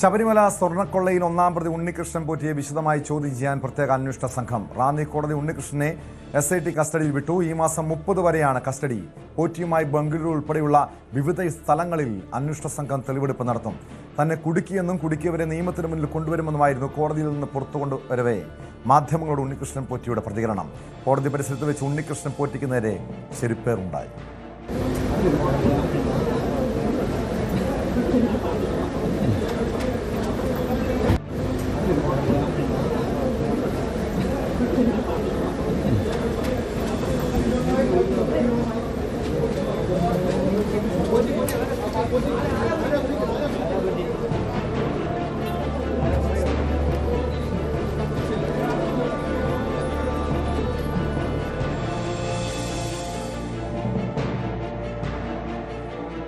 ശബരിമല സ്വർണക്കൊള്ളയിൽ ഒന്നാം പ്രതി ഉണ്ണികൃഷ്ണൻ പോറ്റിയെ വിശദമായി ചോദ്യം ചെയ്യാൻ പ്രത്യേക അന്വേഷണ സംഘം. റാന്നി കോടതി ഉണ്ണികൃഷ്ണനെ എസ് ഐ ടി കസ്റ്റഡിയിൽ വിട്ടു. ഈ മാസം മുപ്പത് വരെയാണ് കസ്റ്റഡി. പോറ്റിയുമായി ബംഗളൂരു ഉൾപ്പെടെയുള്ള വിവിധ സ്ഥലങ്ങളിൽ അന്വേഷണ സംഘം തെളിവെടുപ്പ് നടത്തും. തന്നെ കുടുക്കിയെന്നും കുടുക്കിയവരെ നിയമത്തിന് മുന്നിൽ കൊണ്ടുവരുമെന്നുമായിരുന്നു കോടതിയിൽ നിന്ന് പുറത്തു കൊണ്ടുവരവേ മാധ്യമങ്ങളോട് ഉണ്ണികൃഷ്ണൻ പോറ്റിയുടെ പ്രതികരണം. കോടതി പരിസരത്ത് വെച്ച് ഉണ്ണികൃഷ്ണൻ പോറ്റിക്ക് നേരെ ചെരുപ്പേറുണ്ടായി.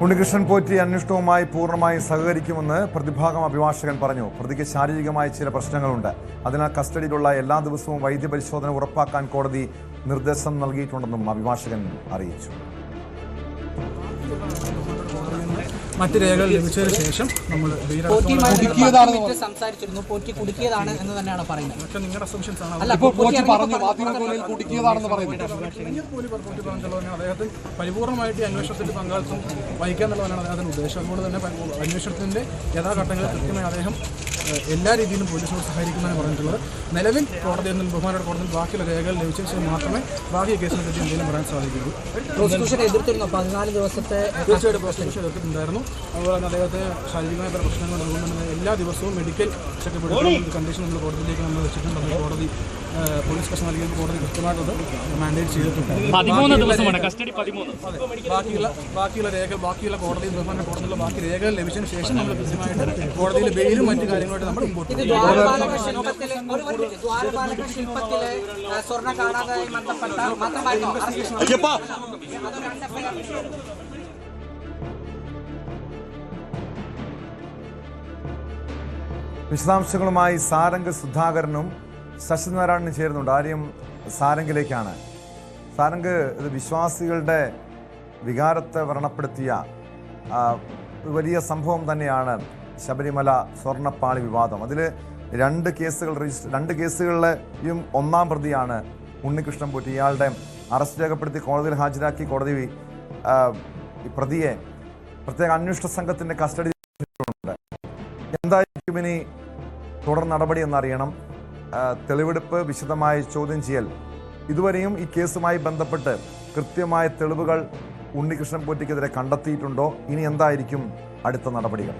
ഉണ്ണികൃഷ്ണൻ പോറ്റി അന്വേഷണവുമായി പൂർണമായി സഹകരിക്കുമെന്ന് പ്രതിഭാഗം അഭിഭാഷകൻ പറഞ്ഞു. പ്രതിക്ക് ശാരീരികമായ ചില പ്രശ്നങ്ങളുണ്ട്. അതിനാൽ കസ്റ്റഡിയിലുള്ള എല്ലാ ദിവസവും വൈദ്യപരിശോധന ഉറപ്പാക്കാൻ കോടതി നിർദ്ദേശം നൽകിയിട്ടുണ്ടെന്നും അഭിഭാഷകൻ അറിയിച്ചു. മറ്റ് രേഖകൾ ലഭിച്ചതിന് ശേഷം നമ്മൾ സംസാരിച്ചിരുന്നു. പോറ്റി കുടുക്കിയതാണ് എന്ന് തന്നെയാണ് പറയുന്നത്. പക്ഷേ നിങ്ങളുടെ അസംഷൻസ് ആണ്. പരിപൂർണമായിട്ട് ഈ അന്വേഷണത്തിൽ പങ്കാളിത്തം വഹിക്കാന്നുള്ളതാണ് അദ്ദേഹത്തിന്റെ ഉദ്ദേശം. അതുകൊണ്ട് തന്നെ അന്വേഷണത്തിന്റെ യഥാഘട്ടങ്ങളിൽ കൃത്യമായി അദ്ദേഹം എല്ലാ രീതിയിലും പോലീസിനോട് സഹകരിക്കുമെന്ന് പറഞ്ഞിട്ടുള്ളത്. നിലവിൽ കോടതിയിൽ നിന്നും ബഹുമാനയുടെ കോടതിയിൽ ബാക്കിയുള്ള രേഖകൾ ലഭിച്ച ശേഷം മാത്രമേ ബാക്കി കേസിനെ പറ്റി എന്തെങ്കിലും പറയാൻ സാധിക്കുകയുള്ളൂ. എതിർത്തിരുന്നു. പതിനാല് ദിവസത്തെ തീർച്ചയായിട്ടും പ്രോസിക്യൂഷൻ എതിർത്തിട്ടുണ്ടായിരുന്നു. അതുപോലെ തന്നെ അദ്ദേഹത്തെ ശാരീരികമായ പല പ്രശ്നങ്ങൾ നൽകുന്നുണ്ടെന്ന് എല്ലാ ദിവസവും മെഡിക്കൽ ചെക്കപ്പ് എടുക്കുന്ന കണ്ടീഷൻ നമ്മൾ കോടതിയിലേക്ക് നമ്മൾ വെച്ചിട്ടുണ്ട് കോടതി പോലീസ് കസ്റ്റം നൽകിയ കോടതി കൃത്യമായിട്ടത് മാൻഡേറ്റ് ചെയ്തിട്ടുണ്ട് പതിമൂന്ന് ദിവസമാണ് കസ്റ്റഡി പതിമൂന്ന്. അതെ. ബാക്കിയുള്ള ബാക്കിയുള്ള രേഖ ബാക്കിയുള്ള കോടതി ബഹുമാന കോടതിയിലുള്ള ബാക്കി രേഖകൾ ലഭിച്ചതിന് ശേഷം നമ്മൾ കൃത്യമായിട്ട് കോടതിയിൽ ബെയിലും മറ്റു കാര്യങ്ങളായിട്ട് നമ്മൾ മുമ്പോട്ട് സ്വർണ കാണാതായി ബന്ധപ്പെട്ട വിശദാംശങ്ങളുമായി സാരംഗ് സുധാകരനും ശശിനാരായണനും ചേരുന്നുണ്ട്. ആര്യം സാരംഗിലേക്കാണ്. സാരംഗ് ഇത് വിശ്വാസികളുടെ വികാരത്തെ വ്രണപ്പെടുത്തിയ വലിയ സംഭവം തന്നെയാണ് ശബരിമല സ്വർണപ്പാളി വിവാദം. അതിൽ രണ്ട് കേസുകൾ രജിസ്റ്റർ രണ്ട് കേസുകളിലെയും ഒന്നാം പ്രതിയാണ് ഉണ്ണികൃഷ്ണൻ പോറ്റി. ഇയാളുടെ അറസ്റ്റ് രേഖപ്പെടുത്തി കോടതിയിൽ ഹാജരാക്കി കോടതി പ്രതിയെ പ്രത്യേക അന്വേഷണ സംഘത്തിന്റെ കസ്റ്റഡി എന്തായിരിക്കും ഇനി തുടർ നടപടി എന്നറിയണം. തെളിവെടുപ്പ് വിശദമായി ചോദ്യം ചെയ്യൽ. ഇതുവരെയും ഈ കേസുമായി ബന്ധപ്പെട്ട് കൃത്യമായ തെളിവുകൾ ഉണ്ണികൃഷ്ണൻ പോറ്റിക്കെതിരെ കണ്ടെത്തിയിട്ടുണ്ടോ? ഇനി എന്തായിരിക്കും അടുത്ത നടപടികൾ?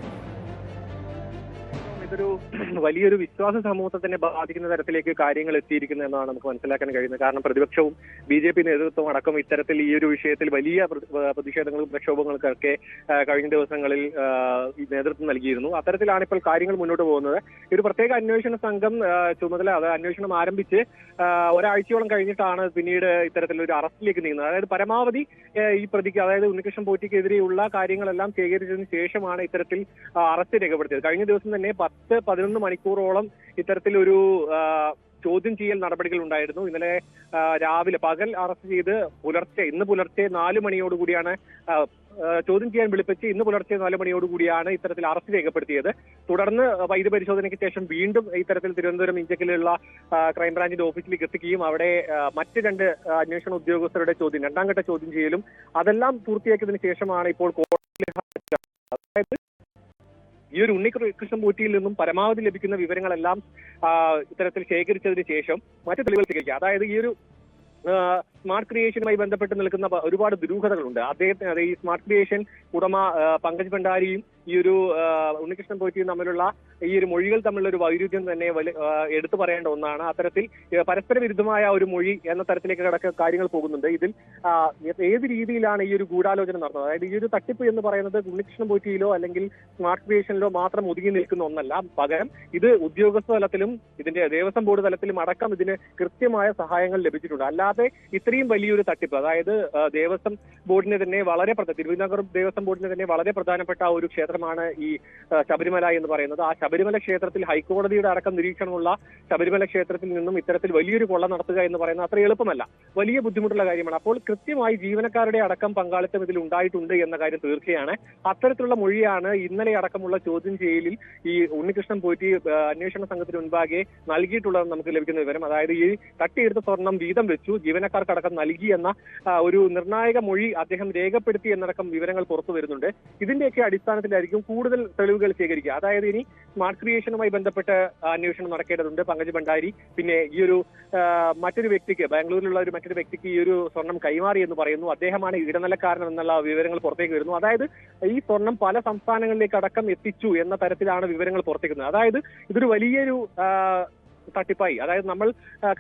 ഇതൊരു വലിയൊരു വിശ്വാസ സമൂഹത്തെ ബാധിക്കുന്ന തരത്തിലേക്ക് കാര്യങ്ങൾ എത്തിയിരിക്കുന്നു എന്നാണ് നമുക്ക് മനസ്സിലാക്കാൻ കഴിയുന്നത്. കാരണം പ്രതിപക്ഷവും ബി ജെ പി നേതൃത്വം അടക്കം ഇത്തരത്തിൽ ഈ ഒരു വിഷയത്തിൽ വലിയ പ്ര- പ്ര- പ്രതിഷേധങ്ങളും പ്രക്ഷോഭങ്ങൾക്കൊക്കെ കഴിഞ്ഞ ദിവസങ്ങളിൽ നേതൃത്വം നൽകിയിരുന്നു. അത്തരത്തിലാണ് ഇപ്പോൾ കാര്യങ്ങൾ മുന്നോട്ട് പോകുന്നത്. ഒരു പ്രത്യേക അന്വേഷണ സംഘം ചുമതല അത് അന്വേഷണം ആരംഭിച്ച് ഒരാഴ്ചയോളം കഴിഞ്ഞിട്ടാണ് പിന്നീട് ഇത്തരത്തിലൊരു അറസ്റ്റിലേക്ക് നീങ്ങുന്നത്. അതായത് പരമാവധി ഈ പ്രതിക്ക് അതായത് ഉണ്ണികൃഷ്ണൻ പോറ്റിക്കെതിരെയുള്ള കാര്യങ്ങളെല്ലാം ശേഖരിച്ചതിന് ശേഷമാണ് ഇത്തരത്തിൽ അറസ്റ്റ് രേഖപ്പെടുത്തിയത്. കഴിഞ്ഞ ദിവസം തന്നെ പത്ത് പതിനൊന്ന് മണിക്കൂറോളം ഇത്തരത്തിലൊരു ചോദ്യം ചെയ്യൽ നടപടികൾ ഉണ്ടായിരുന്നു ഇന്നലെ രാവിലെ പകൽ അറസ്റ്റ് ചെയ്ത് പുലർച്ചെ ഇന്ന് പുലർച്ചെ നാല് മണിയോടുകൂടിയാണ് ചോദ്യം ചെയ്യാൻ വിളിപ്പിച്ച് ഇന്ന് പുലർച്ചെ നാല് മണിയോടുകൂടിയാണ് ഇത്തരത്തിൽ അറസ്റ്റ് രേഖപ്പെടുത്തിയത് തുടർന്ന് വൈദ്യ പരിശോധനയ്ക്ക് ശേഷം വീണ്ടും ഇത്തരത്തിൽ തിരുവനന്തപുരം ഇഞ്ചക്കിലുള്ള ക്രൈംബ്രാഞ്ചിന്റെ ഓഫീസിലേക്ക് എത്തിക്കുകയും അവിടെ മറ്റ് രണ്ട് അന്വേഷണ ഉദ്യോഗസ്ഥരുടെ ചോദ്യം രണ്ടാം ഘട്ട ചോദ്യം ചെയ്യലും അതെല്ലാം പൂർത്തിയാക്കിയതിനു ശേഷമാണ് ഇപ്പോൾ. അതായത് ഈ ഒരു ഉണ്ണികൃഷ്ണൻ പൂറ്റിയിൽ നിന്നും പരമാവധി ലഭിക്കുന്ന വിവരങ്ങളെല്ലാം ഇത്തരത്തിൽ ശേഖരിച്ചതിന് ശേഷം മറ്റു തെളിവുകൾ ശേഖരിക്കുക അതായത് ഈ ഒരു സ്മാർട്ട് ക്രിയേഷനുമായി ബന്ധപ്പെട്ട് നിൽക്കുന്ന ഒരുപാട് ദുരൂഹതകളുണ്ട്. അദ്ദേഹത്തിന് ഈ സ്മാർട്ട് ക്രിയേഷൻ ഉടമ പങ്കജ് ഭണ്ഡാരിയും ഈ ഒരു ഉണ്ണികൃഷ്ണൻ പോറ്റിയും തമ്മിലുള്ള ഈ ഒരു മൊഴികൾ തമ്മിലുള്ള ഒരു വൈരുദ്ധ്യം തന്നെ എടുത്തു പറയേണ്ട ഒന്നാണ്. അത്തരത്തിൽ പരസ്പര വിരുദ്ധമായ ഒരു മൊഴി എന്ന തരത്തിലേക്ക് കടക്ക കാര്യങ്ങൾ പോകുന്നുണ്ട്. ഇതിൽ ഏത് രീതിയിലാണ് ഈ ഒരു ഗൂഢാലോചന നടന്നത്? അതായത് ഈ ഒരു തട്ടിപ്പ് എന്ന് പറയുന്നത് ഉണ്ണികൃഷ്ണൻ പോറ്റിയിലോ അല്ലെങ്കിൽ സ്മാർട്ട് ക്രിയേഷനിലോ മാത്രം ഒതുങ്ങി നിൽക്കുന്ന ഒന്നല്ല. പകരം ഇത് ഉദ്യോഗസ്ഥ തലത്തിലും ഇതിന്റെ ദേവസ്വം ബോർഡ് തലത്തിലും അടക്കം ഇതിന് കൃത്യമായ സഹായങ്ങൾ ലഭിച്ചിട്ടുണ്ട്. അല്ലാതെ ഇത്രയും വലിയൊരു തട്ടിപ്പ് അതായത് ദേവസ്വം ബോർഡിനെ തന്നെ വളരെ തിരുവിതാംകൂർ ദേവസ്വം ബോർഡിനെ തന്നെ വളരെ പ്രധാനപ്പെട്ട ഒരു ക്ഷേത്ര ക്ഷേത്രമാണ് ഈ ശബരിമല എന്ന് പറയുന്നത്. ആ ശബരിമല ക്ഷേത്രത്തിൽ ഹൈക്കോടതിയുടെ അടക്കം നിരീക്ഷണമുള്ള ശബരിമല ക്ഷേത്രത്തിൽ നിന്നും ഇത്തരത്തിൽ വലിയൊരു കൊള്ള നടത്തുക എന്ന് പറയുന്നത് അത്ര എളുപ്പമല്ല. വലിയ ബുദ്ധിമുട്ടുള്ള കാര്യമാണ്. അപ്പോൾ കൃത്യമായി ജീവനക്കാരുടെ അടക്കം പങ്കാളിത്തം ഇതിൽ ഉണ്ടായിട്ടുണ്ട് എന്ന കാര്യം തീർച്ചയാണ്. അത്തരത്തിലുള്ള മൊഴിയാണ് ഇന്നലെ അടക്കമുള്ള ചോദ്യം ചെയ്യലിൽ ഈ ഉണ്ണികൃഷ്ണൻ പോറ്റി അന്വേഷണ സംഘത്തിന് മുൻപാകെ നൽകിയിട്ടുള്ളതെന്ന് നമുക്ക് ലഭിക്കുന്ന വിവരം. അതായത് ഈ തട്ടിയെടുത്ത സ്വർണം വീതം വെച്ചു ജീവനക്കാർക്കടക്കം നൽകി എന്ന ഒരു നിർണായക മൊഴി അദ്ദേഹം രേഖപ്പെടുത്തി എന്നടക്കം വിവരങ്ങൾ പുറത്തു വരുന്നുണ്ട്. ഇതിന്റെയൊക്കെ അടിസ്ഥാനത്തിലായിരിക്കും കൂടുതൽ തെളിവുകൾ ശേഖരിക്കുക. അതായത് ഇനി സ്മാർട്ട് ക്രിയേഷനുമായി ബന്ധപ്പെട്ട് അന്വേഷണം നടക്കേണ്ടതുണ്ട് പങ്കജ് ഭണ്ഡാരി. പിന്നെ ഈ ഒരു മറ്റൊരു വ്യക്തിക്ക് ബാംഗ്ലൂരിലുള്ള ഒരു മറ്റൊരു വ്യക്തിക്ക് ഈ ഒരു സ്വർണം കൈമാറി എന്ന് പറയുന്നു. അദ്ദേഹമാണ് ഇടനിലക്കാരൻ എന്നുള്ള വിവരങ്ങൾ പുറത്തേക്ക് വരുന്നു. അതായത് ഈ സ്വർണം പല സംസ്ഥാനങ്ങളിലേക്ക് അടക്കം എത്തിച്ചു എന്ന തരത്തിലാണ് വിവരങ്ങൾ പുറത്തേക്കുന്നത് അതായത് ഇതൊരു വലിയൊരു തട്ടിപ്പായി. അതായത് നമ്മൾ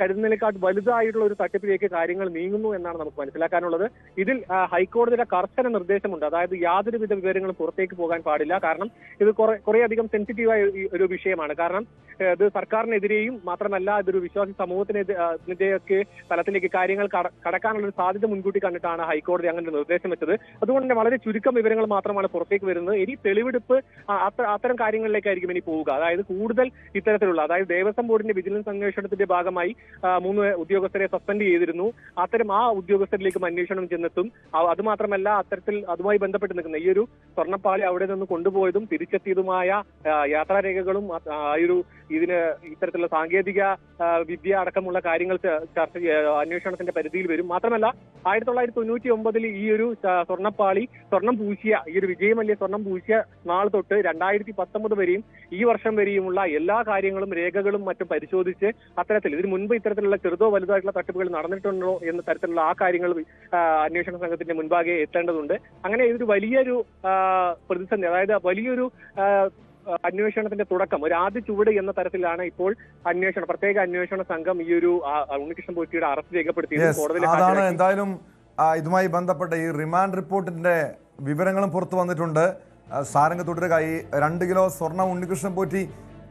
കരുതുന്നതിനേക്കാൾ വലുതായിട്ടുള്ള ഒരു തട്ടിപ്പിലേക്ക് കാര്യങ്ങൾ നീങ്ങുന്നു എന്നാണ് നമുക്ക് മനസ്സിലാക്കാനുള്ളത്. ഇതിൽ ഹൈക്കോടതിയുടെ കർശന നിർദ്ദേശമുണ്ട്. അതായത് യാതൊരുവിധ വിവരങ്ങളും പുറത്തേക്ക് പോകാൻ പാടില്ല. കാരണം ഇത് കുറെ കുറേയധികം സെൻസിറ്റീവായ ഒരു വിഷയമാണ്. കാരണം ഇത് സർക്കാരിനെതിരെയും മാത്രമല്ല ഇതൊരു വിശ്വാസി സമൂഹത്തിനെതിരെയൊക്കെ തലത്തിലേക്ക് കാര്യങ്ങൾ കടക്കാനുള്ള ഒരു സാധ്യത മുൻകൂട്ടി കണ്ടിട്ടാണ് ഹൈക്കോടതി അങ്ങനെ നിർദ്ദേശം വെച്ചത്. അതുകൊണ്ട് തന്നെ വളരെ ചുരുക്കം വിവരങ്ങൾ മാത്രമാണ് പുറത്തേക്ക് വരുന്നത്. ഇനി തെളിവെടുപ്പ് അത്തരം കാര്യങ്ങളിലേക്കായിരിക്കും ഇനി പോവുക. അതായത് കൂടുതൽ ഇത്തരത്തിലുള്ള അതായത് ദേവസ്വം ബോർഡിന്റെ വിജിലൻസ് അന്വേഷണത്തിന്റെ ഭാഗമായി മൂന്ന് ഉദ്യോഗസ്ഥരെ സസ്പെൻഡ് ചെയ്തിരുന്നു. അത്തരം ആ ഉദ്യോഗസ്ഥരിലേക്കും അന്വേഷണം ചെന്നെത്തും. അതുമാത്രമല്ല അത്തരത്തിൽ അതുമായി ബന്ധപ്പെട്ട് നിൽക്കുന്ന ഈ ഒരു സ്വർണപ്പാളി അവിടെ നിന്ന് കൊണ്ടുപോയതും തിരിച്ചെത്തിയതുമായ യാത്രാരേഖകളും ആ ഒരു ഇതിന് ഇത്തരത്തിലുള്ള സാങ്കേതിക വിദ്യ അടക്കമുള്ള കാര്യങ്ങൾ ചർച്ച അന്വേഷണത്തിന്റെ പരിധിയിൽ വരും. മാത്രമല്ല ആയിരത്തി തൊള്ളായിരത്തി തൊണ്ണൂറ്റി ഒമ്പതിൽ ഈ ഒരു സ്വർണപ്പാളി സ്വർണം പൂശിയ ഈ ഒരു വിജയമല്യ സ്വർണം പൂശിയ നാൾ തൊട്ട് രണ്ടായിരത്തി പത്തൊമ്പത് വരെയും ഈ വർഷം വരെയുമുള്ള എല്ലാ കാര്യങ്ങളും രേഖകളും മറ്റും പരിശോധിച്ച് അത്തരത്തിൽ ഇതിനു മുൻപ് ഇത്തരത്തിലുള്ള ചെറുതോ വലുതായിട്ടുള്ള തട്ടിപ്പുകൾ നടന്നിട്ടുണ്ടോ എന്ന തരത്തിലുള്ള ആ കാര്യങ്ങൾ അന്വേഷണ സംഘത്തിന്റെ മുൻപാകെ എത്തേണ്ടതുണ്ട്. അങ്ങനെ ഇതൊരു വലിയൊരു പ്രതിസന്ധി അതായത് വലിയൊരു അന്വേഷണത്തിന്റെ തുടക്കം ഒരു ആദ്യ ചുവട് എന്ന തരത്തിലാണ് ഇപ്പോൾ അന്വേഷണം പ്രത്യേക അന്വേഷണ സംഘം ഈ ഒരു ഉണ്ണികൃഷ്ണൻ പോറ്റിയുടെ അറസ്റ്റ് രേഖപ്പെടുത്തിയത് കോടതിയിൽ അതാണ് എന്തായാലും ഇതുമായി ബന്ധപ്പെട്ട ഈ റിമാൻഡ് റിപ്പോർട്ടിന്റെ വിവരങ്ങളും പുറത്തു വന്നിട്ടുണ്ട്. സാരംഗ സാരംഗ് തുടരുക. ഈ രണ്ട് കിലോ സ്വർണം ഉണ്ണികൃഷ്ണൻ പോറ്റി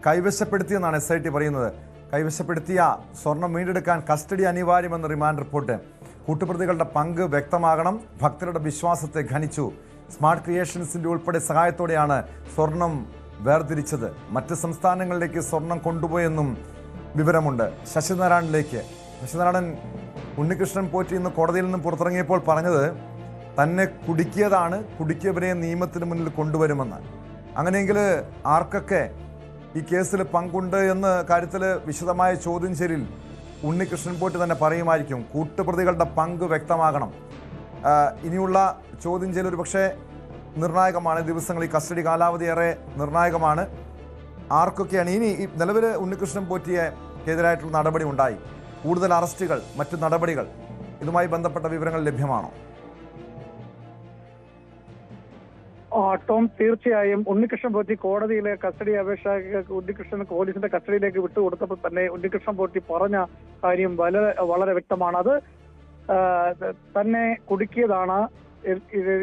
കൈവശപ്പെടുത്തിയെന്നാണ് എസ് ഐ ടി പറയുന്നത്. കൈവശപ്പെടുത്തിയ സ്വർണം വീണ്ടെടുക്കാൻ കസ്റ്റഡി അനിവാര്യമെന്ന് റിമാൻഡ് റിപ്പോർട്ട്. കൂട്ടുപ്രതികളുടെ പങ്ക് വ്യക്തമാകണം. ഭക്തരുടെ വിശ്വാസത്തെ ഖനിച്ചു. സ്മാർട്ട് ക്രിയേഷൻസിന്റെ ഉൾപ്പെടെ സഹായത്തോടെയാണ് സ്വർണം വേർതിരിച്ചത്. മറ്റ് സംസ്ഥാനങ്ങളിലേക്ക് സ്വർണം കൊണ്ടുപോയെന്നും വിവരമുണ്ട്. ശശിനാരായണിലേക്ക്. ശശിനാരായണൻ ഉണ്ണികൃഷ്ണൻ പോറ്റി ഇന്ന് കോടതിയിൽ നിന്നും പുറത്തിറങ്ങിയപ്പോൾ പറഞ്ഞത് തന്നെ കുടുക്കിയതാണ്. കുടുക്കിയവരെ നിയമത്തിന് മുന്നിൽ കൊണ്ടുവരുമെന്ന്. അങ്ങനെയെങ്കിൽ ആർക്കൊക്കെ ഈ കേസിൽ പങ്കുണ്ട് എന്ന കാര്യത്തിൽ വിശദമായ ചോദ്യം ചെയ്യലിൽ ഉണ്ണികൃഷ്ണൻ പോട്ട് തന്നെ പറയുമായിരിക്കും. കൂട്ടുപ്രതികളുടെ പങ്ക് വ്യക്തമാകണം. ഇനിയുള്ള ചോദ്യം ചെയ്യൽ ഒരു പക്ഷേ നിർണായകമാണ്. ദിവസങ്ങൾ ഈ കസ്റ്റഡി കാലാവധി ഏറെ നിർണായകമാണ്. ആർക്കൊക്കെയാണ്? ഇനി ഈ നിലവിൽ ഉണ്ണികൃഷ്ണൻ പോറ്റിയെതിരായിട്ടുള്ള നടപടി ഉണ്ടായി. കൂടുതൽ അറസ്റ്റുകൾ മറ്റു നടപടികൾ ഇതുമായി ബന്ധപ്പെട്ട വിവരങ്ങൾ ലഭ്യമാണോ? ടോം തീർച്ചയായും ഉണ്ണികൃഷ്ണൻ പോറ്റി കോടതിയിലെ കസ്റ്റഡി അപേക്ഷ ഉണ്ണികൃഷ്ണൻ പോലീസിന്റെ കസ്റ്റഡിയിലേക്ക് വിട്ടുകൊടുത്തപ്പോൾ തന്നെ ഉണ്ണികൃഷ്ണൻ പോറ്റി പറഞ്ഞ കാര്യം വളരെ വളരെ വ്യക്തമാണ്. അത് തന്നെ കുടുക്കിയതാണ്.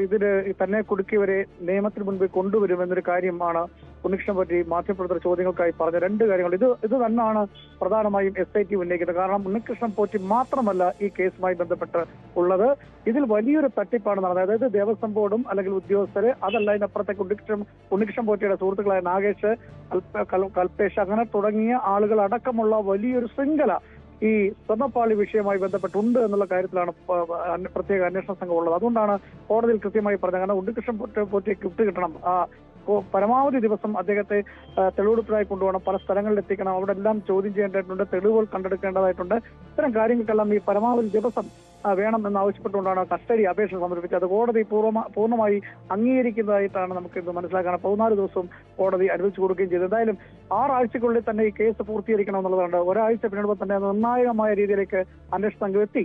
ഇതിന് തന്നെ കുടുക്കിയവരെ നിയമത്തിന് മുൻപിൽ കൊണ്ടുവരുമെന്നൊരു കാര്യമാണ് ഉണ്ണികൃഷ്ണൻ പറ്റി മാധ്യമപ്രവർത്തക ചോദ്യങ്ങൾക്കായി പറഞ്ഞ രണ്ട് കാര്യങ്ങൾ. ഇത് ഇത് തന്നെയാണ് പ്രധാനമായും എസ് ഐ ടി ഉന്നയിക്കുന്നത്. കാരണം ഉണ്ണികൃഷ്ണൻ പോറ്റി മാത്രമല്ല ഈ കേസുമായി ബന്ധപ്പെട്ട് ഉള്ളത്. ഇതിൽ വലിയൊരു തട്ടിപ്പാണ് നടന്നത്. അതായത് ദേവസ്വം ബോർഡും അല്ലെങ്കിൽ ഉദ്യോഗസ്ഥരെ അതല്ല അതിനപ്പുറത്തേക്ക് ഉണ്ണികൃഷ്ണൻ ഉണ്ണികൃഷ്ണൻ പോറ്റിയുടെ സുഹൃത്തുക്കളായ നാഗേഷ് കൽപ- കൽ- കൽപേഷ് അങ്ങനെ തുടങ്ങിയ ആളുകൾ അടക്കമുള്ള വലിയൊരു ശൃംഖല ഈ സ്വർണപ്പാളി വിഷയമായി ബന്ധപ്പെട്ടുണ്ട് എന്നുള്ള കാര്യത്തിലാണ് പ്രത്യേക അന്വേഷണ സംഘം ഉള്ളത്. അതുകൊണ്ടാണ് കോടതിയിൽ കൃത്യമായി പറഞ്ഞത്. കാരണം ഉണ്ണികൃഷ്ണൻ പോറ്റി- കിഫ്റ്റ് കിട്ടണം. ആ പരമാവധി ദിവസം അദ്ദേഹത്തെ തെളിവെടുപ്പിനായി കൊണ്ടുപോകണം. പല സ്ഥലങ്ങളിൽ എത്തിക്കണം അവിടെ എല്ലാം ചോദ്യം ചെയ്യേണ്ടതായിട്ടുണ്ട്. തെളിവുകൾ കണ്ടെടുക്കേണ്ടതായിട്ടുണ്ട്. ഇത്തരം കാര്യങ്ങൾക്കെല്ലാം ഈ പരമാവധി ദിവസം വേണം എന്നാവശ്യപ്പെട്ടുകൊണ്ടാണ് കസ്റ്റഡി അപേക്ഷ സമർപ്പിച്ചത്. കോടതി പൂർവ പൂർണമായി അംഗീകരിക്കുന്നതായിട്ടാണ് നമുക്ക് ഇത് മനസ്സിലാക്കാൻ പതിനാല് ദിവസവും കോടതി അനുവദിച്ചു കൊടുക്കുകയും ചെയ്തു. എന്തായാലും ആറാഴ്ചക്കുള്ളിൽ തന്നെ ഈ കേസ് പൂർത്തീകരിക്കണം എന്നുള്ളതാണ് ഒരാഴ്ച പിന്നിടുമ്പോൾ തന്നെ നിർണായകമായ രീതിയിലേക്ക് അന്വേഷണ സംഘം എത്തി.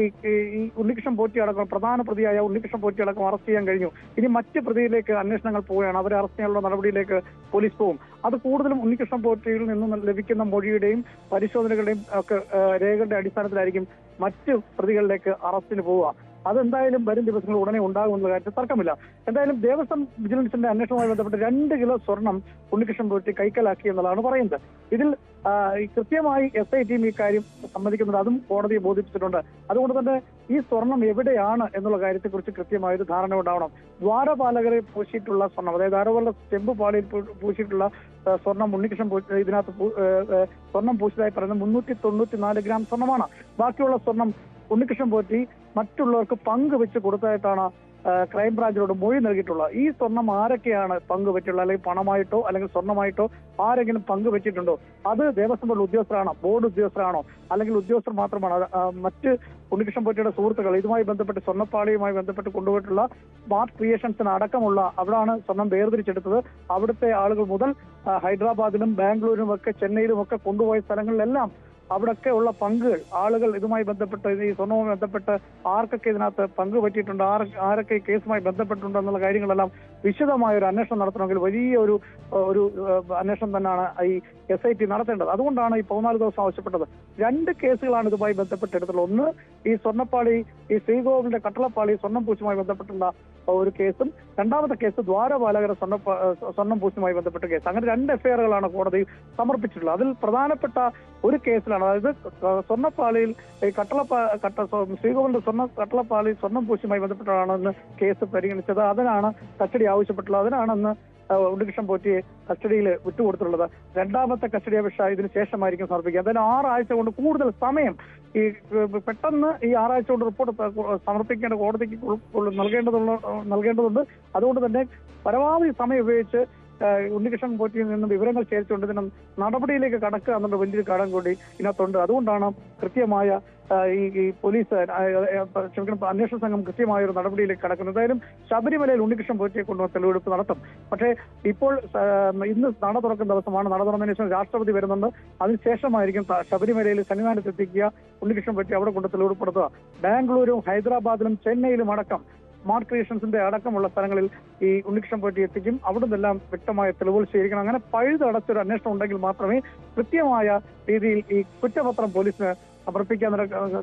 ഈ ഉണ്ണികൃഷ്ണൻ പോറ്റി അടക്കം പ്രധാന പ്രതിയായ ഉണ്ണികൃഷ്ണൻ പോറ്റി അടക്കം അറസ്റ്റ് ചെയ്യാൻ കഴിഞ്ഞു. ഇനി മറ്റ് പ്രതിയിലേക്ക് അന്വേഷണങ്ങൾ പോവുകയാണ്. അവരെ അറസ്റ്റ് ചെയ്യാനുള്ള നടപടിയിലേക്ക് പോലീസ് പോകും അത് കൂടുതലും ഉണ്ണികൃഷ്ണൻ പോറ്റിയിൽ നിന്നും ലഭിക്കുന്ന മൊഴിയുടെയും പരിശോധനകളുടെയും ഒക്കെ രേഖകളുടെ അടിസ്ഥാനത്തിലായിരിക്കും മറ്റ് പ്രതികളിലേക്ക് അറസ്റ്റിന് പോവുക. അതെന്തായാലും വരും ദിവസങ്ങൾ ഉടനെ ഉണ്ടാകുമെന്ന കാര്യത്തിൽ തർക്കമില്ല. എന്തായാലും ദേവസ്വം വിജിലൻസിന്റെ അന്വേഷണവുമായി ബന്ധപ്പെട്ട് രണ്ട് കിലോ സ്വർണം ഉണ്ണികൃഷ്ണൻ പോറ്റി കൈക്കലാക്കി എന്നുള്ളതാണ് പറയുന്നത്. ഇതിൽ കൃത്യമായി എസ് ഐ ടിയും ഈ കാര്യം സമ്മതിക്കുന്നുണ്ട്. അതും കോടതിയെ ബോധിപ്പിച്ചിട്ടുണ്ട്. അതുകൊണ്ട് തന്നെ ഈ സ്വർണം എവിടെയാണ് എന്നുള്ള കാര്യത്തെക്കുറിച്ച് കൃത്യമായ ഒരു ധാരണ ഉണ്ടാവണം. ദ്വാരപാലകരെ പൂശിയിട്ടുള്ള സ്വർണം അതായത് ധാരാളം ചെമ്പ് പാളിയിൽ പൂശിയിട്ടുള്ള സ്വർണം ഉണ്ണികൃഷ്ണൻ ഇതിനകത്ത് സ്വർണം പൂശിയതായി പറയുന്നത് മുന്നൂറ്റി തൊണ്ണൂറ്റി നാല് ഗ്രാം സ്വർണമാണ്. ബാക്കിയുള്ള സ്വർണം ഉണ്ണികൃഷ്ണൻ പോറ്റി മറ്റുള്ളവർക്ക് പങ്കുവെച്ച് കൊടുത്തതായിട്ടാണ് ആ, ക്രൈംബ്രാഞ്ചിനോട് മൊഴി നൽകിയിട്ടുള്ളത്. ഈ സ്വർണം ആരൊക്കെയാണ് പങ്കുപറ്റിയുള്ളത് അല്ലെങ്കിൽ പണമായിട്ടോ അല്ലെങ്കിൽ സ്വർണമായിട്ടോ ആരെങ്കിലും പങ്കുപറ്റിയിട്ടുണ്ടോ അത് ദേവസ്വം ബോർഡ് ഉദ്യോഗസ്ഥരാണോ? ബോർഡ് ഉദ്യോഗസ്ഥരാണോ? അല്ലെങ്കിൽ ഉദ്യോഗസ്ഥർ മാത്രമാണോ? മറ്റ് ഉണ്ണികൃഷ്ണൻ പോറ്റിയുടെ സുഹൃത്തുക്കൾ ഇതുമായി ബന്ധപ്പെട്ട് സ്വർണപ്പാളിയുമായി ബന്ധപ്പെട്ട് കൊണ്ടുപോയിട്ടുള്ള സ്മാർട്ട് ക്രിയേഷൻസിന് അടക്കമുള്ള അവിടാണ് സ്വർണം വേർതിരിച്ചെടുത്തത്. അവിടുത്തെ ആളുകൾ മുതൽ ഹൈദരാബാദിലും ബാംഗ്ലൂരിലും ഒക്കെ ചെന്നൈയിലും ഒക്കെ കൊണ്ടുപോയ സ്ഥലങ്ങളിലെല്ലാം അവിടൊക്കെ ഉള്ള പങ്കുകൾ ആളുകൾ ഇതുമായി ബന്ധപ്പെട്ട് ഈ സ്വർണവുമായി ബന്ധപ്പെട്ട് ആർക്കൊക്കെ ഇതിനകത്ത് പങ്ക് പറ്റിയിട്ടുണ്ട് ആർ ആരൊക്കെ ഈ കേസുമായി ബന്ധപ്പെട്ടിട്ടുണ്ട് എന്നുള്ള കാര്യങ്ങളെല്ലാം വിശദമായ ഒരു അന്വേഷണം നടത്തണമെങ്കിൽ വലിയ ഒരു ഒരു അന്വേഷണം തന്നെയാണ് ഈ എസ് ഐ ടി നടത്തേണ്ടത്. അതുകൊണ്ടാണ് ഈ പതിനാല് ദിവസം ആവശ്യപ്പെട്ടത്. രണ്ട് കേസുകളാണ് ഇതുമായി ബന്ധപ്പെട്ടെടുത്തുള്ളത് ഒന്ന് ഈ സ്വർണപ്പാളി ഈ ശ്രീകോവിലിന്റെ കട്ടളപ്പാളി സ്വർണം പൂച്ചുമായി ബന്ധപ്പെട്ടുള്ള ഒരു കേസും രണ്ടാമത്തെ കേസ് ദ്വാരപാലകര സ്വർണ സ്വർണം പൂച്ചുമായി ബന്ധപ്പെട്ട കേസ്. അങ്ങനെ രണ്ട് എഫ്ഐആറുകളാണ് കോടതി സമർപ്പിച്ചിട്ടുള്ളത്. അതിൽ പ്രധാനപ്പെട്ട ഒരു കേസിലാണ് അതായത് സ്വർണപ്പാളിയിൽ ഈ കട്ടളപ്പാ കട്ട ശ്രീകോവിലിന്റെ സ്വർണ കട്ടളപ്പാളി സ്വർണം പൂച്ചുമായി ബന്ധപ്പെട്ടാണ് കേസ് പരിഗണിച്ചത്. അതിനാണ് കസ്റ്റഡി ആവശ്യപ്പെട്ടുള്ളത്. അതിനാണ് ഇന്ന് ആ, ഉണ്ണികൃഷ്ണൻ പോറ്റിയെ കസ്റ്റഡിയിൽ വിട്ടുകൊടുത്തിട്ടുള്ളത്. രണ്ടാമത്തെ കസ്റ്റഡി അപേക്ഷ ഇതിന് ശേഷമായിരിക്കും സമർപ്പിക്കുക. എന്തായാലും ആറാഴ്ച കൊണ്ട് കൂടുതൽ സമയം ഈ പെട്ടെന്ന് ഈ ആറാഴ്ച കൊണ്ട് റിപ്പോർട്ട് സമർപ്പിക്കേണ്ട കോടതിക്ക് നൽകേണ്ടതുള്ള നൽകേണ്ടതുണ്ട്. അതുകൊണ്ട് തന്നെ പരമാവധി സമയം ഉപയോഗിച്ച് ഉണ്ണികൃഷ്ണൻ പോറ്റിയിൽ നിന്ന് വിവരങ്ങൾ ശേഖരിച്ചുകൊണ്ട് നടപടിയിലേക്ക് കടക്കുക എന്നുള്ള വലിയൊരു കാലം കൂടി ഇതിനകത്തുണ്ട്. അതുകൊണ്ടാണ് കൃത്യമായ ഈ പോലീസ് ക്ഷമിക്കണം അന്വേഷണ സംഘം കൃത്യമായ ഒരു നടപടിയിലേക്ക് കടക്കുന്നത്. എന്തായാലും ശബരിമലയിൽ ഉണ്ണികൃഷ്ണൻ പോറ്റിയെ കൊണ്ടുവന്ന് തെളിവെടുപ്പ് നടത്തും. പക്ഷേ ഇപ്പോൾ ഇന്ന് നട തുറക്കുന്ന ദിവസമാണ്. നട തുറന്നതിന് ശേഷം രാഷ്ട്രപതി വരുന്നുണ്ട്. അതിനുശേഷമായിരിക്കും ശബരിമലയിൽ സന്നിധാനത്തെത്തിക്കുക ഉണ്ണികൃഷ്ണൻ പോറ്റി അവിടെ കൊണ്ട് തെളിവെടുപ്പ് നടത്തുക. ബാംഗ്ലൂരും ഹൈദരാബാദിലും ചെന്നൈയിലും അടക്കം സ്മാർട്ട് ക്രിയേഷൻസിന്റെ അടക്കമുള്ള സ്ഥലങ്ങളിൽ ഈ ഉണ്ണികൃഷ്ണൻ പോയിട്ട് എത്തിക്കും. അവിടെ നിന്നെല്ലാം വ്യക്തമായ തെളിവുകൾ ശേഖരിക്കണം. അങ്ങനെ പഴുതടച്ചൊരു അന്വേഷണം ഉണ്ടെങ്കിൽ മാത്രമേ കൃത്യമായ രീതിയിൽ ഈ കുറ്റപത്രം പോലീസിന് സമർപ്പിക്കാൻ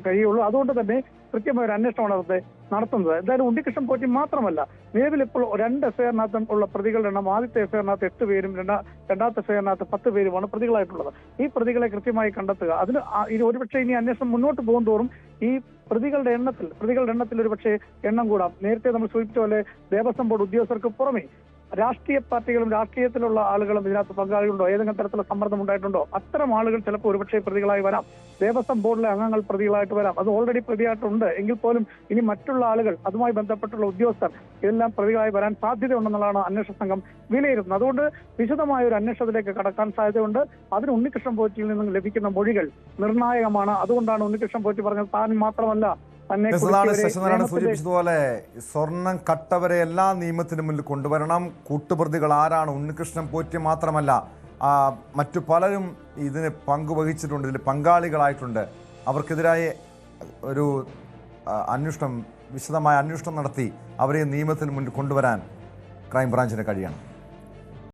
കഴിയുള്ളൂ. അതുകൊണ്ട് തന്നെ കൃത്യമായ ഒരു അന്വേഷണമാണ് അവിടുത്തെ നടത്തുന്നത്. എന്തായാലും ഉണ്ണികൃഷ്ണൻ പോറ്റി മാത്രമല്ല നിലവിൽ ഇപ്പോൾ രണ്ട് എഫ്ഐആറിനകത്തും ഉള്ള പ്രതികളുടെ എണ്ണം ആദ്യത്തെ എഫ്ഐആറിനകത്ത് എട്ട് പേരും രണ്ടാ രണ്ടാമത്തെ എഫ്ഐആറിനകത്ത് പത്ത് പേരുമാണ് പ്രതികളായിട്ടുള്ളത്. ഈ പ്രതികളെ കൃത്യമായി കണ്ടെത്തുക. അതിന് ഇനി ഒരുപക്ഷെ ഇനി അന്വേഷണം മുന്നോട്ട് പോകും തോറും ഈ പ്രതികളുടെ എണ്ണത്തിൽ പ്രതികളുടെ എണ്ണത്തിൽ ഒരുപക്ഷെ എണ്ണം കൂടാം. നേരത്തെ നമ്മൾ സൂചിപ്പിച്ച പോലെ ദേവസ്വം ബോർഡ് ഉദ്യോഗസ്ഥർക്ക് പുറമെ രാഷ്ട്രീയ പാർട്ടികളും രാഷ്ട്രീയത്തിലുള്ള ആളുകളും ഇതിനകത്ത് പങ്കാളികളുണ്ടോ? ഏതെങ്കിലും തരത്തിലുള്ള സമ്മർദ്ദം ഉണ്ടായിട്ടുണ്ടോ? അത്തരം ആളുകൾ ചിലപ്പോൾ ഒരുപക്ഷെ പ്രതികളായി വരാം. ദേവസ്വം ബോർഡിലെ അംഗങ്ങൾ പ്രതികളായിട്ട് വരാം. അത് ഓൾറെഡി പ്രതിയായിട്ടുണ്ട്. എങ്കിൽ പോലും ഇനി മറ്റുള്ള ആളുകൾ അതുമായി ബന്ധപ്പെട്ടുള്ള ഉദ്യോഗസ്ഥർ ഇതെല്ലാം പ്രതികളായി വരാൻ സാധ്യതയുണ്ടെന്നുള്ളതാണ് അന്വേഷണ സംഘം വിലയിരുത്തുന്നത്. അതുകൊണ്ട് വിശദമായ ഒരു അന്വേഷണത്തിലേക്ക് കടക്കാൻ സാധ്യതയുണ്ട്. അതിന് ഉണ്ണികൃഷ്ണൻ പോറ്റിയിൽ നിന്നും ലഭിക്കുന്ന മൊഴികൾ നിർണായകമാണ്. അതുകൊണ്ടാണ് ഉണ്ണികൃഷ്ണൻ പോറ്റി പറഞ്ഞത്. താൻ മാത്രമല്ല നിയമത്തിലെ- സൂചിപ്പിച്ചതുപോലെ സ്വർണം കട്ടവരെ എല്ലാ നിയമത്തിനു മുന്നിൽ കൊണ്ടുവരണം. കൂട്ടുപ്രതികൾ ആരാണ്? ഉണ്ണികൃഷ്ണൻ പോറ്റി മാത്രമല്ല മറ്റു പലരും ഇതിന് പങ്കുവഹിച്ചിട്ടുണ്ട് ഇതിൽ പങ്കാളികളായിട്ടുണ്ട്. അവർക്കെതിരായ ഒരു അന്വേഷണം വിശദമായ അന്വേഷണം നടത്തി അവരെ നിയമത്തിന് മുന്നിൽ കൊണ്ടുവരാൻ ക്രൈംബ്രാഞ്ചിന് കഴിയണം.